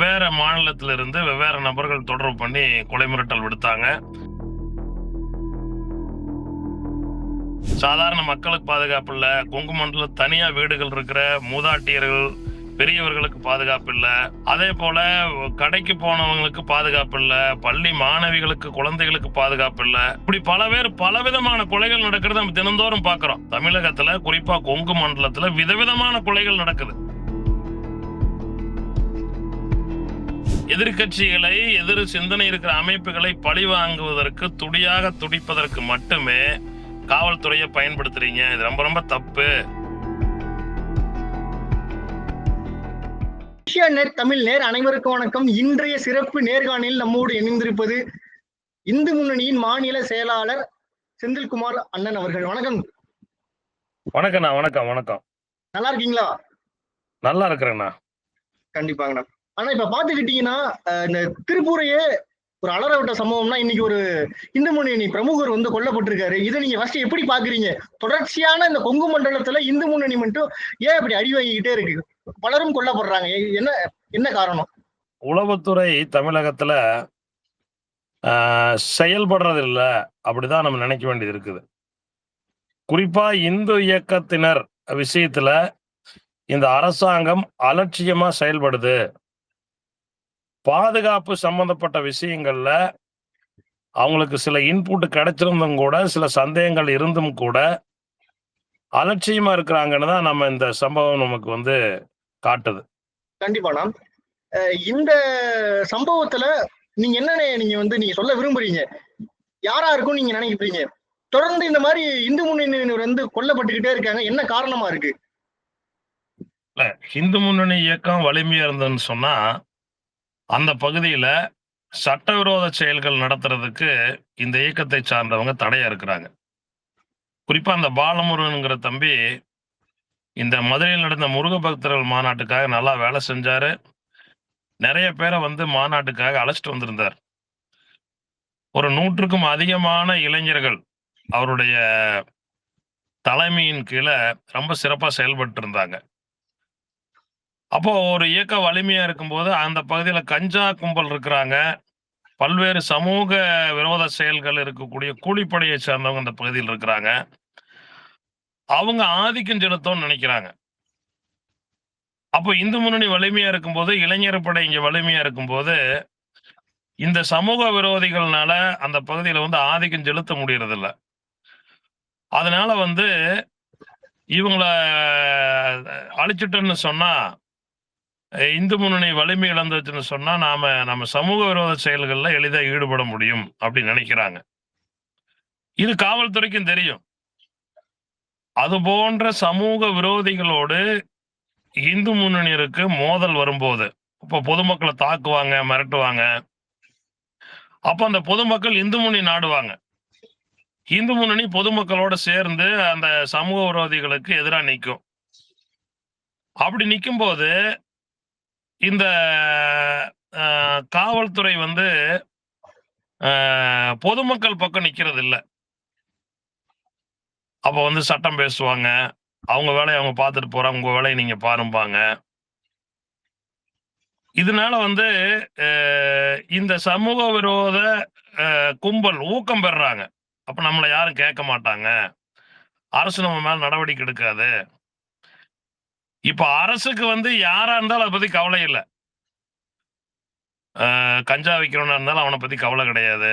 வெவ்வேறு மாநிலத்திலிருந்து வெவ்வேறு நபர்கள் தொடர்பு பண்ணி கொலை மிரட்டல் விடுத்தாங்க. சாதாரண மக்களுக்கு பாதுகாப்பு இல்லை. கொங்கு மண்டலம் தனியாக வீடுகள் இருக்கிற மூதாட்டியர்கள் பெரியவர்களுக்கு பாதுகாப்பு இல்லை. அதே போல கடைக்கு போனவங்களுக்கு பாதுகாப்பு இல்லை. பள்ளி மாணவிகளுக்கு குழந்தைகளுக்கு பாதுகாப்பு இல்லை. இப்படி பல பேர் பலவிதமான கொலைகள் நடக்கிறது நம்ம தினந்தோறும் பார்க்குறோம் தமிழகத்தில் குறிப்பாக கொங்கு மண்டலத்தில் விதவிதமான கொலைகள் நடக்குது. எதிர்க்கட்சிகளை எதிர் சிந்தனை இருக்கிற அமைப்புகளை பழி வாங்குவதற்கு துடியாக துடிப்பதற்கு மட்டுமே காவல்துறையை பயன்படுத்துறீங்க. இது ரொம்ப ரொம்ப தப்பு. ஏஷியா நேர் தமிழ் நேர் அனைவருக்கும் வணக்கம். இன்றைய சிறப்பு நேர்காணலில் நம்மோடு இணைந்திருப்பது இந்து முன்னணியின் மாநில செயலாளர் செந்தில்குமார் அண்ணன் அவர்கள். வணக்கம். வணக்கம்ண்ணா வணக்கம் வணக்கம். நல்லா இருக்கீங்களா? நல்லா இருக்கிறேண்ணா. கண்டிப்பாங்கண்ணா. ஆனா இப்ப பாத்துக்கிட்டீங்கன்னா இந்த திருப்பூரையே ஒரு அலற விட்ட சம்பவம்னா இன்னைக்கு ஒரு இந்து முன்னணி பிரமுகர் வந்து கொல்லப்பட்டிருக்காரு. இதை நீங்க ஃபர்ஸ்ட் எப்படி பாக்குறீங்க? தொடர்ச்சியான இந்த கொங்கு மண்டலத்துல இந்து முன்னணி மட்டும் ஏன் இப்படி அடி வாங்கிக்கிட்டே இருக்கு? பலரும் கொல்லப்படுறாங்க. என்ன என்ன காரணம்? உளவுத்துறை தமிழகத்துல ஆஹ், செயல்படுறது இல்ல அப்படிதான் நம்ம நினைக்க வேண்டியது இருக்குது. குறிப்பா இந்து இயக்கத்தினர் விஷயத்துல இந்த அரசாங்கம் அலட்சியமா செயல்படுது. பாதுகாப்பு சம்பந்தப்பட்ட விஷயங்கள்ல அவங்களுக்கு சில இன்புட் கிடைச்சிருந்தும் கூட சில சந்தேகங்கள் இருந்தும் கூட அலட்சியமா இருக்கிறாங்கன்னு தான் நம்ம இந்த சம்பவம் நமக்கு வந்து காட்டுது. கண்டிப்பாண்ணா இந்த சம்பவத்துல நீங்க என்னென்ன நீங்க வந்து நீங்க சொல்ல விரும்புறீங்க? யாரா இருக்கும் நீங்க நினைக்கிறீங்க? தொடர்ந்து இந்த மாதிரி இந்து முன்னணியினர் வந்து கொல்லப்பட்டுக்கிட்டே இருக்காங்க. என்ன காரணமா இருக்கு? இல்ல இந்து முன்னணி இயக்கம் வலிமையா இருந்ததுன்னு சொன்னா அந்த பகுதியில் சட்டவிரோத செயல்கள் நடத்துறதுக்கு இந்த இயக்கத்தை சார்ந்தவங்க தடையா இருக்கிறாங்க. குறிப்பா அந்த பாலமுருகனுங்கிற தம்பி இந்த மதுரையில் நடந்த முருக பக்தர்கள் மாநாட்டுக்காக நல்லா வேலை செஞ்சாரு. நிறைய பேரை வந்து மாநாட்டுக்காக அழைச்சிட்டு வந்திருந்தார். ஒரு நூற்றுக்கும் அதிகமான இளைஞர்கள் அவருடைய தலைமையின் கீழே ரொம்ப சிறப்பாக செயல்பட்டு இருந்தாங்க. அப்போ ஒரு இயக்க வலிமையா இருக்கும்போது அந்த பகுதியில கஞ்சா கும்பல் இருக்கிறாங்க. பல்வேறு சமூக விரோத செயல்கள் இருக்கக்கூடிய கூலிப்படையை சேர்ந்தவங்க அந்த பகுதியில் இருக்கிறாங்க. அவங்க ஆதிக்கம் செலுத்தோம்னு நினைக்கிறாங்க. அப்போ இந்து முன்னணி வலிமையா இருக்கும்போது இளைஞர் படை இங்க வலிமையா இருக்கும்போது இந்த சமூக விரோதிகள்னால அந்த பகுதியில வந்து ஆதிக்கம் செலுத்த முடியறதில்ல. அதனால வந்து இவங்கள அழிச்சிட்டோன்னு சொன்னா இந்து முன்னணி வலிமை இழந்துச்சுன்னு சொன்னா நாம நம்ம சமூக விரோத செயல்கள்ல எளிதா ஈடுபட முடியும் அப்படின்னு நினைக்கிறாங்க. இது காவல்துறைக்கும் தெரியும். அது போன்ற சமூக விரோதிகளோடு இந்து முன்னணியருக்கு மோதல் வரும்போது இப்போ பொதுமக்களை தாக்குவாங்க மிரட்டுவாங்க. அப்ப அந்த பொதுமக்கள் இந்து முன்னணி நாடுவாங்க. இந்து முன்னணி பொதுமக்களோட சேர்ந்து அந்த சமூக விரோதிகளுக்கு எதிராக நிற்கும் அப்படி நிற்கும்போது இந்த காவல்துறை வந்து பொதுமக்கள் பக்கம் நிக்கிறது இல்ல அப்ப வந்து சட்டம் பேசுவாங்க. அவங்க வேலையை அவங்க பார்த்துட்டு போறாங்க. உங்க வேலையை நீங்க பாரும்பாங்க. இதனால வந்து இந்த சமூக விரோத கும்பல் ஊக்கம் பெறுறாங்க அப்ப நம்மளை யாரும் கேட்க மாட்டாங்க. அரசு நம்ம மேல நடவடிக்கை எடுக்காது. இப்ப அரசுக்கு வந்து யாரா இருந்தாலும் அதை பத்தி கவலை இல்லை. கஞ்சா வைக்கிறவனா இருந்தாலும் அவனை பத்தி கவலை கிடையாது.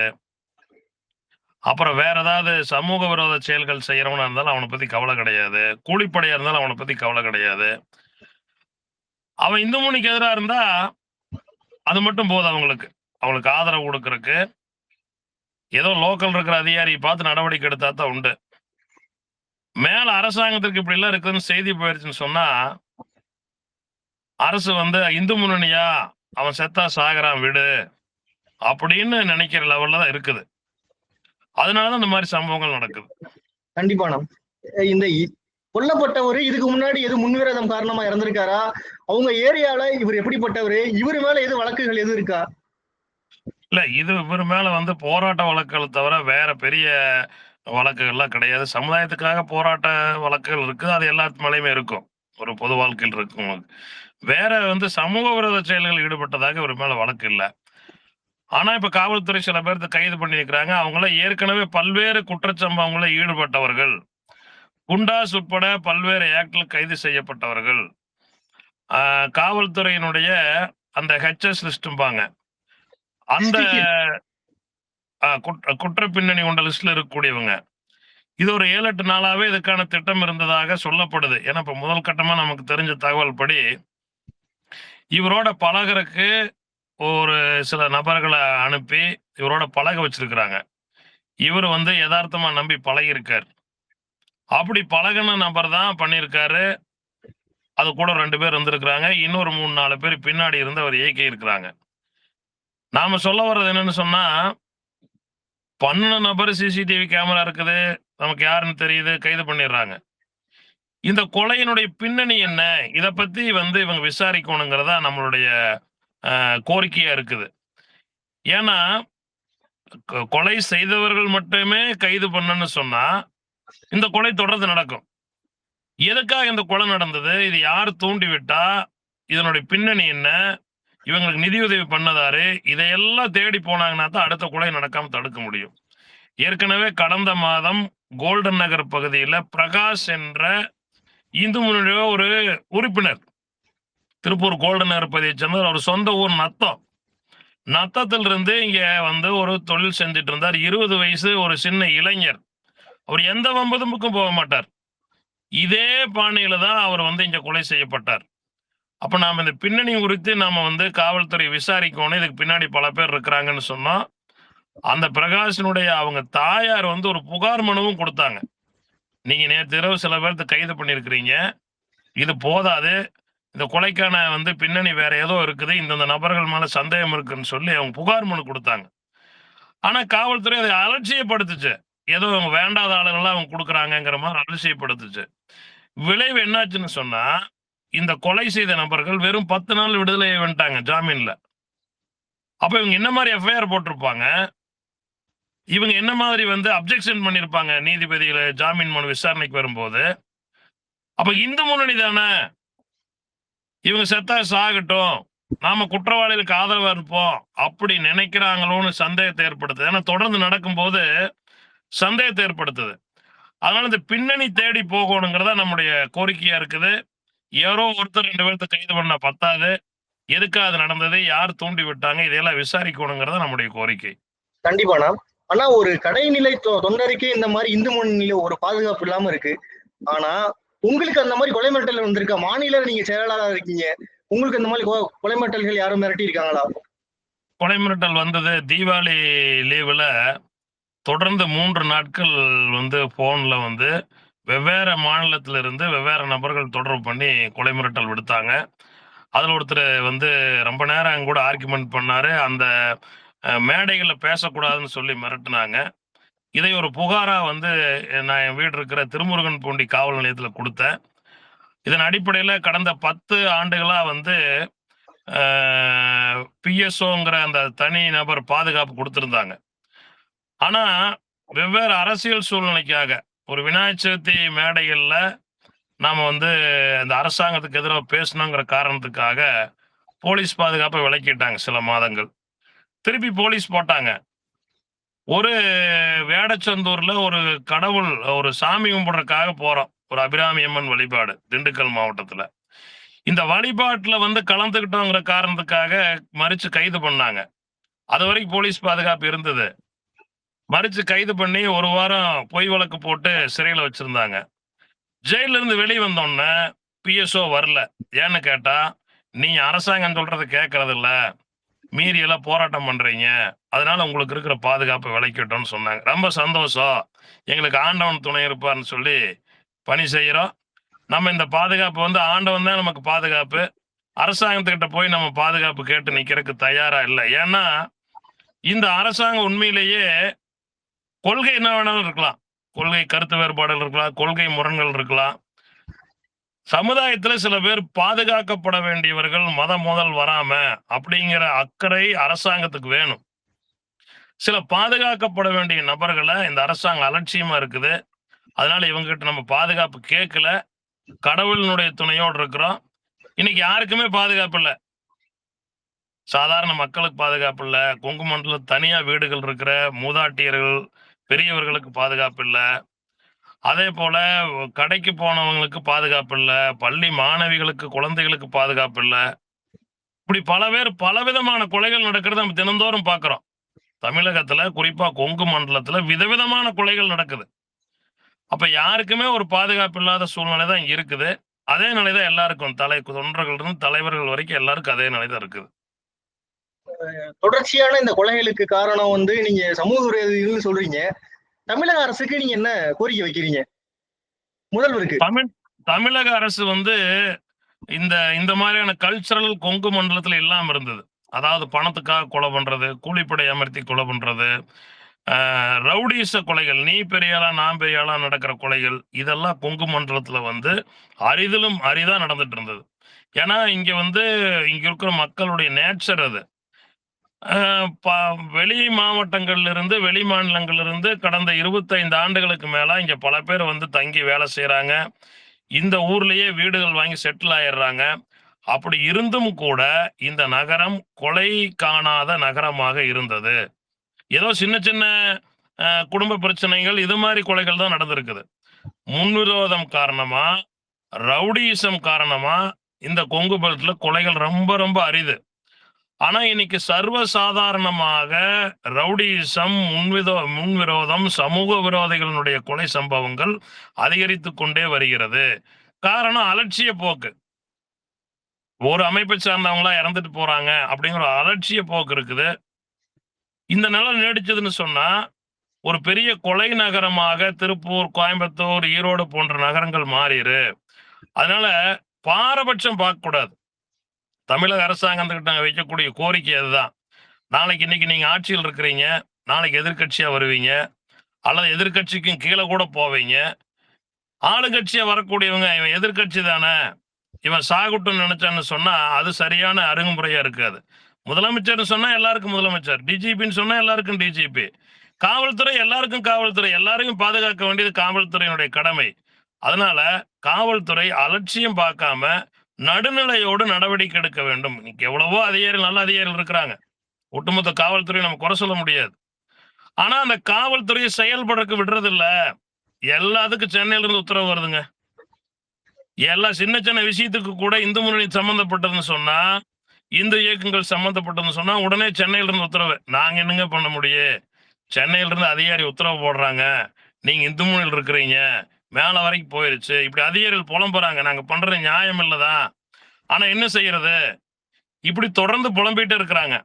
அப்புறம் வேற ஏதாவது சமூக விரோத செயல்கள் செய்யறவனா இருந்தாலும் அவனை பத்தி கவலை கிடையாது. கூலிப்படையா இருந்தாலும் அவனை பத்தி கவலை கிடையாது. அவன் இந்து மொழிக்கு எதிராக இருந்தா அது மட்டும் போதும் அவங்களுக்கு. அவங்களுக்கு ஆதரவு கொடுக்கறக்கு ஏதோ லோக்கல் இருக்கிற அதிகாரியை பார்த்து நடவடிக்கை எடுத்தா தான் உண்டு. மேல அரசாங்கத்திற்கு இப்படி எல்லாம் இருக்குதுன்னு செய்தி போயிருச்சுன்னு சொன்னா அரசு வந்து இந்து முன்னணியா? அவன் செத்தா சாகுறான் விடு. அப்படின்னு நினைக்கிற லெவல்ல தான் இருக்குது. அதனாலதான் இந்த மாதிரி சம்பவங்கள் நடக்குது. கண்டிப்பாண்ணா அஹ் இந்த கொல்லப்பட்டவர் இதுக்கு முன்னாடி எது முன்விரோதம் காரணமா இறந்திருக்காரா? அவங்க ஏரியால இவர் எப்படிப்பட்டவர்? இவர் மேல எது வழக்குகள் எது இருக்கா? இல்ல இது இவர் மேல வந்து போராட்ட வழக்குகள் தவிர வேற பெரிய வழக்குகள்லாம் கிடையாது சமுதாயத்துக்காக போராட்ட வழக்குகள் இருக்குது அது எல்லாத்து மேலேயுமே இருக்கும் ஒரு பொது வாழ்க்கையில் இருக்கும் வேற வந்து சமூக விரோத செயல்கள் ஈடுபட்டதாக இவர் மேல வழக்கு இல்லை ஆனா, இப்ப காவல்துறை சில பேர்த்த கைது பண்ணியிருக்கிறாங்க. அவங்கள ஏற்கனவே பல்வேறு குற்றச்சம்பவங்களில் ஈடுபட்டவர்கள். குண்டாஸ் உட்பட பல்வேறு ஆக்டில் கைது செய்யப்பட்டவர்கள். காவல்துறையினுடைய அந்த ஹெச்எஸ் லிஸ்டும்பாங்க அந்த குற்ற குற்ற பின்னணி கொண்ட லிஸ்ட்ல இருக்கக்கூடியவங்க. இது ஒரு 7, 8 நாளாவே இதுக்கான திட்டம் இருந்ததாக சொல்லப்படுது. ஏன்னா, இப்ப முதல் கட்டமா நமக்கு தெரிஞ்ச தகவல் படி இவரோட பழகிறக்கு ஒரு சில நபர்களை அனுப்பி, இவரோட பழக வச்சிருக்கிறாங்க. இவர் வந்து யதார்த்தமா நம்பி பழகியிருக்கார் அப்படி பழகுன நபர் தான் பண்ணியிருக்காரு. அது கூட ரெண்டு பேர் இருந்திருக்கிறாங்க. இன்னொரு 3, 4 பேர் பின்னாடி இருந்து அவர் இயக்கி இருக்கிறாங்க. நாம சொல்ல வர்றது என்னன்னு சொன்னா, பண்ணுன நபர் சிசிடிவி கேமரா இருக்குது. நமக்கு யாருன்னு தெரியுது. கைது பண்ணிடுறாங்க. இந்த கொலையினுடைய பின்னணி என்ன? இதை பத்தி வந்து இவங்க விசாரிக்கணுங்கிறதா நம்மளுடைய கோரிக்கையா இருக்குது. ஏன்னா, கொலை செய்தவர்கள் மட்டுமே கைது பண்ணுன்னு சொன்னா, இந்த கொலை தொடர்ந்து நடக்கும். எதுக்காக இந்த கொலை நடந்தது? இது யார் தூண்டிவிட்டா? இதனுடைய பின்னணி என்ன? இவங்களுக்கு நிதியுதவி பண்ணதாரு? இதையெல்லாம் தேடி போனாங்கன்னா தான் அடுத்த கொலை நடக்காம தடுக்க முடியும். ஏற்கனவே கடந்த மாதம் கோல்டன் நகர் பகுதியில பிரகாஷ் என்ற இந்து முன்னணியோட ஒரு உறுப்பினர். திருப்பூர் கோல்டன் நகர் பகுதியை சேர்ந்தவர். அவர் சொந்த ஊர் நத்தம். நத்தத்திலிருந்து இங்க வந்து ஒரு தொழில் செஞ்சுட்டு இருந்தார். 20 வயசு ஒரு சின்ன இளைஞர். அவர் எந்த வம்பதுமுக்கும் போக மாட்டார். இதே பாணியில தான் அவர் வந்து இங்க கொலை செய்யப்பட்டார். அப்ப நாம இந்த பின்னணி குறித்து நாம வந்து காவல்துறை விசாரிக்கணும். இதுக்கு பின்னாடி பல பேர் இருக்கிறாங்கன்னு சொன்னோம். அந்த பிரகாஷினுடைய அவங்க தாயார் வந்து ஒரு புகார் மனுவும் கொடுத்தாங்க நீங்க நேற்று இரவு சில பேர்த்து கைது பண்ணியிருக்கிறீங்க. இது போதாது. இந்த கொலைக்கான வந்து பின்னணி வேற ஏதோ இருக்குது. இந்தந்த நபர்கள் மேல சந்தேகம் இருக்குன்னு சொல்லி அவங்க புகார் மனு கொடுத்தாங்க ஆனா, காவல்துறை அதை அலட்சியப்படுத்துச்சு. ஏதோ அவங்க வேண்டாத ஆளுகள்லாம் அவங்க கொடுக்குறாங்கிற மாதிரி அலட்சியப்படுத்துச்சு. விளைவு என்னாச்சுன்னு சொன்னா, இந்த கொலை செய்த நபர்கள் வெறும் 10 நாள் விடுதலை வந்துட்டாங்க ஜாமீன்ல. அப்ப இவங்க என்ன மாதிரி எஃப்ஐஆர் போட்டிருப்பாங்க? இவங்க என்ன மாதிரி வந்து அப்ஜெக்ஷன் பண்ணியிருப்பாங்க நீதிபதிகள ஜாமீன் மனு விசாரணைக்கு வரும்போது? அப்ப இந்து முன்னணி தானே! இவங்க செத்தா சாகட்டும். நாம குற்றவாளிகளுக்கு ஆதரவா இருப்போம். அப்படி நினைக்கிறாங்களோன்னு சந்தேகத்தை ஏற்படுத்துது. ஏன்னா, தொடர்ந்து நடக்கும்போது சந்தேகத்தை ஏற்படுத்துது. அதனால இந்த பின்னணி தேடி போகணுங்கிறதா நம்முடைய கோரிக்கையா இருக்குது. யாரோ ஒருத்தர் 2 பேர்த்த கைது பண்ணா பத்தாது. எதுக்காக அது நடந்தது? யார் தூண்டி விட்டாங்க? இதையெல்லாம் விசாரிக்கணுங்கிறது நம்முடைய கோரிக்கை. கண்டிப்பாண்ணா. ஆனா, ஒரு கடைநிலை தொண்டருக்கே இந்த மாரி இந்து முன்னணியில ஒரு பாதுகாப்பு இல்லாம இருக்கு. ஆனா, உங்களுக்கு அந்த மாரி கொலை மிரட்டல் வந்திருக்கா? மாநில நீங்க செயலாளரா இருக்கீங்க. உங்களுக்கு அந்த மாரி கொ கொலை மிரட்டல்கள் யாரும் மிரட்டியிருக்காங்களா? கொலை மிரட்டல் வந்தது தீபாவளி லீவுல தொடர்ந்து 3 நாட்கள் வந்து ஃபோன்ல வந்து வெவ்வேறு மாநிலத்திலிருந்து வெவ்வேறு நபர்கள் தொடர்பு பண்ணி கொலை மிரட்டல் விடுத்தாங்க. அதில் ஒருத்தர் வந்து ரொம்ப நேரம் என் கூட ஆர்குமெண்ட் பண்ணார். அந்த மேடைகளில் பேசக்கூடாதுன்னு சொல்லி மிரட்டினாங்க. இதை ஒரு புகாராக வந்து நான் என் வீடு இருக்கிற திருமுருகன் பூண்டி காவல் நிலையத்தில் கொடுத்தேன். இதன் அடிப்படையில் கடந்த பத்து ஆண்டுகளாக வந்து பிஎஸ்ஓங்கிற அந்த தனி நபர் பாதுகாப்பு கொடுத்துருந்தாங்க. ஆனால் வெவ்வேறு அரசியல் சூழ்நிலைக்காக ஒரு விநாயகர் சதுர்த்தி மேடைகளில் நாம் வந்து இந்த அரசாங்கத்துக்கு எதிராக பேசணுங்கிற காரணத்துக்காக போலீஸ் பாதுகாப்பை விலக்கிட்டாங்க சில மாதங்கள். திருப்பி போலீஸ் போட்டாங்க. ஒரு வேடச்சந்தூர்ல ஒரு கடவுள் ஒரு சாமி கும்பிடுறதுக்காக போறோம். ஒரு அபிராமி அம்மன் வழிபாடு திண்டுக்கல் மாவட்டத்தில் இந்த வழிபாட்டுல வந்து கலந்துக்கிட்டோங்கிற காரணத்துக்காக மறிச்சு கைது பண்ணாங்க. அதுவரைக்கும் போலீஸ் பாதுகாப்பு இருந்தது. மறிச்சு கைது பண்ணி ஒரு வாரம் பொய் வழக்கு போட்டு சிறையில வச்சிருந்தாங்க. ஜெயில இருந்து வெளியே வந்தோன்னே பிஎஸ்ஓ வரல. ஏன்னு கேட்டா, நீங்க அரசாங்கம் சொல்றத கேட்கறதில்ல. மீறி எல்லாம் போராட்டம் பண்றீங்க. அதனால உங்களுக்கு இருக்கிற பாதுகாப்பை விளக்கிட்டோம்னு சொன்னாங்க. ரொம்ப சந்தோஷம். எங்களுக்கு ஆண்டவன் துணை இருப்பார்ன்னு சொல்லி பணி செய்யறோம் நம்ம இந்த பாதுகாப்பு வந்து ஆண்டவன் தான் நமக்கு பாதுகாப்பு. அரசாங்கத்துக்கிட்ட போய் நம்ம பாதுகாப்பு கேட்டு நிக்கிறதுக்கு தயாரா இல்லை ஏன்னா, இந்த அரசாங்கம் உண்மையிலேயே கொள்கை என்ன வேணாலும் இருக்கலாம். கொள்கை கருத்து வேறுபாடுகள் இருக்கலாம். கொள்கை முரண்கள் இருக்கலாம். சமுதாயத்துல சில பேர் பாதுகாக்கப்பட வேண்டியவர்கள் மத மோதல் வராம அப்படிங்கிற அக்கறை அரசாங்கத்துக்கு வேணும். சில பாதுகாக்கப்பட வேண்டிய நபர்கள இந்த அரசாங்கம் அலட்சியமா இருக்குது. அதனால இவங்ககிட்ட நம்ம பாதுகாப்பு கேட்கல. கடவுளினுடைய துணையோடு இருக்கிறோம். இன்னைக்கு யாருக்குமே பாதுகாப்பு இல்ல சாதாரண மக்களுக்கு பாதுகாப்பு இல்ல கொங்கு மண்டல தனியா வீடுகள் இருக்கிற மூதாட்டியர்கள் பெரியவர்களுக்கு பாதுகாப்பு இல்லை. அதே போல கடைக்கு போனவங்களுக்கு பாதுகாப்பு இல்லை. பள்ளி மாணவிகளுக்கு குழந்தைகளுக்கு பாதுகாப்பு இல்லை. இப்படி பல பேர் பலவிதமான கொலைகள் நடக்கிறத நம்ம தினந்தோறும் பார்க்குறோம் தமிழகத்துல குறிப்பா கொங்கு மண்டலத்துல விதவிதமான கொலைகள் நடக்குது. அப்ப யாருக்குமே ஒரு பாதுகாப்பு இல்லாத சூழ்நிலை தான் இருக்குது. அதே நிலை தான் எல்லாருக்கும். தலை தொண்டர்கள் இருந்து தலைவர்கள் வரைக்கும் எல்லாருக்கும் அதே நிலை தான் இருக்குது. தொடர்ச்சியான இந்த கொலைகளுக்கு காரணம் வந்து நீங்க சமூக விரோதிகள்னு சொல்றீங்க. தமிழக அரசுக்கு நீங்க என்ன கோரிக்கை வைக்கிறீங்க? முதல்வருக்கு. தமிழ் தமிழக அரசு வந்து இந்த இந்த மாதிரியான கல்ச்சரல் கொங்கு மண்டலத்துல எல்லாம் இருந்தது. அதாவது பணத்துக்காக கொலை பண்றது கூலிப்படை அமர்த்தி கொலை பண்றது ஆஹ், ரவுடிச கொலைகள் நீ பெரியாளா நான் பெரியாளா நடக்கிற கொலைகள் இதெல்லாம் கொங்கு மண்டலத்துல வந்து அரிதிலும் அரிதா நடந்துட்டு இருந்தது. ஏன்னா இங்க வந்து இங்க இருக்கிற மக்களுடைய நேச்சர் அது. வெளி மாவட்டங்கள்ல இருந்து வெளி மாநிலங்கள்லிருந்து கடந்த இருபத்தைந்து ஆண்டுகளுக்கு மேலே இங்கே பல பேர் வந்து தங்கி வேலை செய்கிறாங்க இந்த ஊர்லேயே வீடுகள் வாங்கி செட்டில் ஆயிடுறாங்க. அப்படி இருந்தும் கூட இந்த நகரம் கொலை காணாத நகரமாக இருந்தது. ஏதோ சின்ன சின்ன குடும்ப பிரச்சனைகள் இது மாதிரி கொலைகள் தான் நடந்திருக்குது. முன்விரோதம் காரணமா ரவுடிசம் காரணமா இந்த கொங்கு பெல்ட்ல கொலைகள் ரொம்ப ரொம்ப அரிது. ஆனா இன்னைக்கு சர்வசாதாரணமாக ரவுடிசம் முன்விதோ முன்விரோதம் சமூக விரோதிகளினுடைய கொலை சம்பவங்கள் அதிகரித்து கொண்டே வருகிறது. காரணம் அலட்சிய போக்கு. ஒரு அமைப்பை சார்ந்தவங்களா இறந்துட்டு போறாங்க அப்படிங்கிற ஒரு அலட்சிய போக்கு இருக்குது. இந்த நிலை நீடிச்சதுன்னு சொன்னா ஒரு பெரிய கொலை நகரமாக திருப்பூர் கோயம்புத்தூர் ஈரோடு போன்ற நகரங்கள் மாறிடு அதனால பாரபட்சம் பார்க்க கூடாது. தமிழக அரசாங்கத்துக்கிட்ட நாங்கள் வைக்கக்கூடிய கோரிக்கை அதுதான். நாளைக்கு இன்னைக்கு நீங்கள் ஆட்சியில் இருக்கிறீங்க நாளைக்கு எதிர்கட்சியாக வருவீங்க அல்லது எதிர்க்கட்சிக்கும் கீழே கூட போவீங்க. ஆளுங்கட்சியாக வரக்கூடியவங்க இவன் எதிர்க்கட்சி தானே இவன் சாகட்டும்னு நினைச்சான்னு சொன்னா அது சரியான அணுகுமுறையா இருக்காது. முதலமைச்சர்னு சொன்னா எல்லாருக்கும் முதலமைச்சர் டிஜிபின்னு சொன்னா எல்லாருக்கும் டிஜிபி. காவல்துறை எல்லாருக்கும் காவல்துறை எல்லாரையும் பாதுகாக்க வேண்டியது காவல்துறையினுடைய கடமை. அதனால காவல்துறை அலட்சியம் பார்க்காம நடுநிலையோடு நடவடிக்கை எடுக்க வேண்டும். இன்னைக்கு எவ்வளவோ அதிகாரிகள் நல்ல அதிகாரிகள் இருக்கிறாங்க. ஒட்டுமொத்த காவல்துறை நம்ம குறை சொல்ல முடியாது. ஆனா அந்த காவல்துறையை செயல்படுறதுக்கு விடுறது இல்ல எல்லாத்துக்கும் சென்னையில இருந்து உத்தரவு வருதுங்க. எல்லா சின்ன சின்ன விஷயத்துக்கு கூட இந்து முன்னணி சம்பந்தப்பட்டதுன்னு சொன்னா இந்து இயக்கங்கள் சம்பந்தப்பட்டதுன்னு சொன்னா உடனே சென்னையில இருந்து உத்தரவு. நாங்க என்னங்க பண்ண முடியும்? சென்னையில இருந்து அதிகாரி உத்தரவு போடுறாங்க. நீங்க இந்து முன்னணியில் இருக்கிறீங்க. மேல வரைக்கும் போயிருச்சு. இப்படி அதிகாரிகள் புலம்புறாங்க. நாங்க பண்றது நியாயம் இல்லதான் ஆனா என்ன செய்யறது? இப்படி தொடர்ந்து புலம்பிட்டு இருக்கிறாங்க.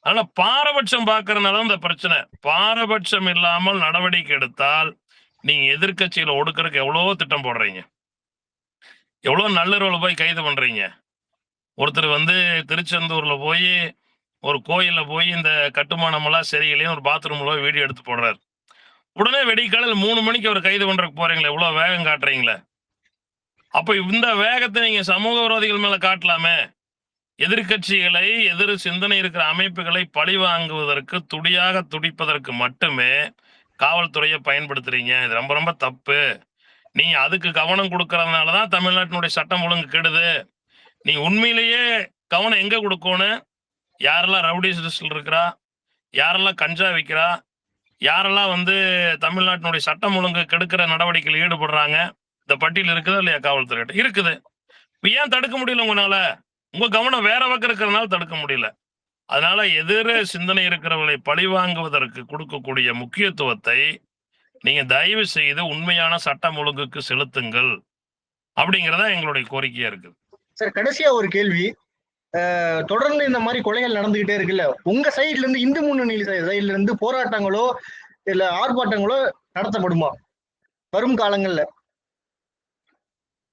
அதனால பாரபட்சம் பார்க்கறதுனால இந்த பிரச்சனை. பாரபட்சம் இல்லாமல் நடவடிக்கை எடுத்தால் நீங்க எதிர்க்கட்சியில ஒடுக்கறதுக்கு எவ்வளவோ திட்டம் போடுறீங்க? எவ்வளோ நள்ளிரவுல போய் கைது பண்றீங்க? ஒருத்தர் வந்து திருச்செந்தூர்ல போய் ஒரு கோயில்ல போய் இந்த கட்டுமானம் எல்லாம் சரியில்லையும் ஒரு பாத்ரூம்ல போய் வீடியோ எடுத்து போடுறாரு. உடனே வெடிக்காலில் மூணு மணிக்கு அவர் கைது பண்றதுக்கு போறீங்களே இவ்வளவு வேகம் காட்டுறீங்களே? அப்ப இந்த வேகத்தை நீங்க சமூக விரோதிகள் மேல காட்டலாமே? எதிர்க்கட்சிகளை எதிர் சிந்தனை இருக்கிற அமைப்புகளை பழி வாங்குவதற்கு துடியாக துடிப்பதற்கு மட்டுமே காவல்துறையை பயன்படுத்துறீங்க. இது ரொம்ப ரொம்ப தப்பு. நீங்க அதுக்கு கவனம் கொடுக்கறதுனால தான் தமிழ்நாட்டினுடைய சட்டம் ஒழுங்கு கெடுது. நீ உண்மையிலேயே கவனம் எங்க கொடுக்கணும் யாரெல்லாம் ரவுடிசிஸ்டில் இருக்கிறா? யாரெல்லாம் கஞ்சா விற்கிறா யாரெல்லாம் வந்து தமிழ்நாட்டினுடைய சட்டம் ஒழுங்கு கெடுக்கிற நடவடிக்கையில் ஈடுபடுறாங்க? இந்த பட்டியல் இருக்குதா இல்லையா காவல்துறையிட்ட இருக்குது. ஏன் தடுக்க முடியல உங்களால? உங்க கவனம் வேற பக்கம் இருக்கிறதுனால தடுக்க முடியல. அதனால எதிர சிந்தனை இருக்கிறவர்களை பழி வாங்குவதற்கு கொடுக்கக்கூடிய முக்கியத்துவத்தை நீங்க தயவு செய்து உண்மையான சட்டம் ஒழுங்குக்கு செலுத்துங்கள் அப்படிங்கிறதா எங்களுடைய கோரிக்கையா இருக்குது. சார் கடைசியா ஒரு கேள்வி. தொடர்ந்து இந்த மாதிரி கொலைகள் நடந்துகிட்டே இருக்குல்ல உங்க சைட்ல இருந்து இந்து முன்னணி சைட்ல இருந்து போராட்டங்களோ இல்ல ஆர்ப்பாட்டங்களோ நடத்தப்படுமா? வரும் காலங்கள்ல.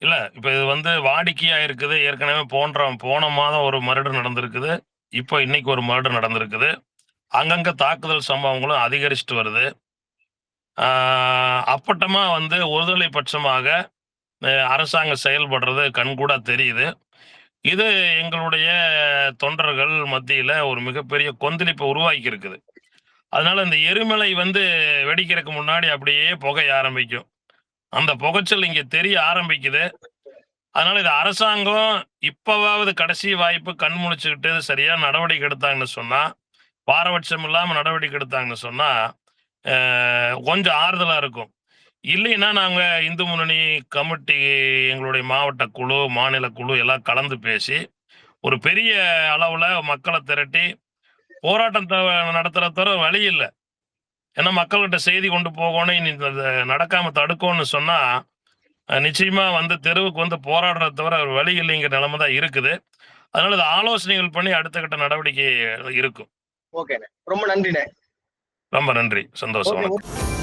இல்ல இப்ப இது வந்து வாடிக்கையா இருக்குது ஏற்கனவே போன்ற போன மாதம் ஒரு மர்டர் நடந்திருக்குது இப்போ இன்னைக்கு ஒரு மர்டர் நடந்திருக்குது. அங்கங்க தாக்குதல் சம்பவங்களும் அதிகரிச்சுட்டு வருது. அப்பட்டமா வந்து ஒருதலை பட்சமாக அரசாங்கம் செயல்படுறது கண்கூடா தெரியுது. இது எங்களுடைய தொண்டர்கள் மத்தியில ஒரு மிகப்பெரிய கொந்தளிப்பை உருவாக்கி இருக்குது அதனால இந்த எரிமலை வந்து வெடிக்கிறதுக்கு முன்னாடி அப்படியே புகை ஆரம்பிக்கும். அந்த புகைச்சல் இங்க தெரிய ஆரம்பிக்குது. அதனால இது அரசாங்கம் இப்பவாவது கடைசி வாய்ப்பு கண் முடிச்சுக்கிட்டு சரியா நடவடிக்கை எடுத்தாங்கன்னு சொன்னா பாரபட்சம் இல்லாம நடவடிக்கை எடுத்தாங்கன்னு சொன்னா கொஞ்சம் ஆறுதலா இருக்கும். இல்லைன்னா நாங்க இந்து முன்னணி கமிட்டி எங்களுடைய மாவட்ட குழு மாநில குழு எல்லாம் கலந்து பேசி ஒரு பெரிய அளவுல மக்களை திரட்டி போராட்டம் த- நடத்துற தவிர வழி இல்லை. ஏன்னா மக்கள்கிட்ட செய்தி கொண்டு போகணும் இனி இது நடக்காம தடுக்கணும்னு சொன்னா அஹ், நிச்சயமா வந்து தெருவுக்கு வந்து போராடுறத தவிர வழி இல்லைங்கிற நிலைமை தான் இருக்குது. அதனால இது ஆலோசனைகள் பண்ணி அடுத்த கட்ட நடவடிக்கை இருக்கும். ஓகேண்ணே. ரொம்ப நன்றிண்ணே. ரொம்ப நன்றி. சந்தோஷம். வணக்கம்.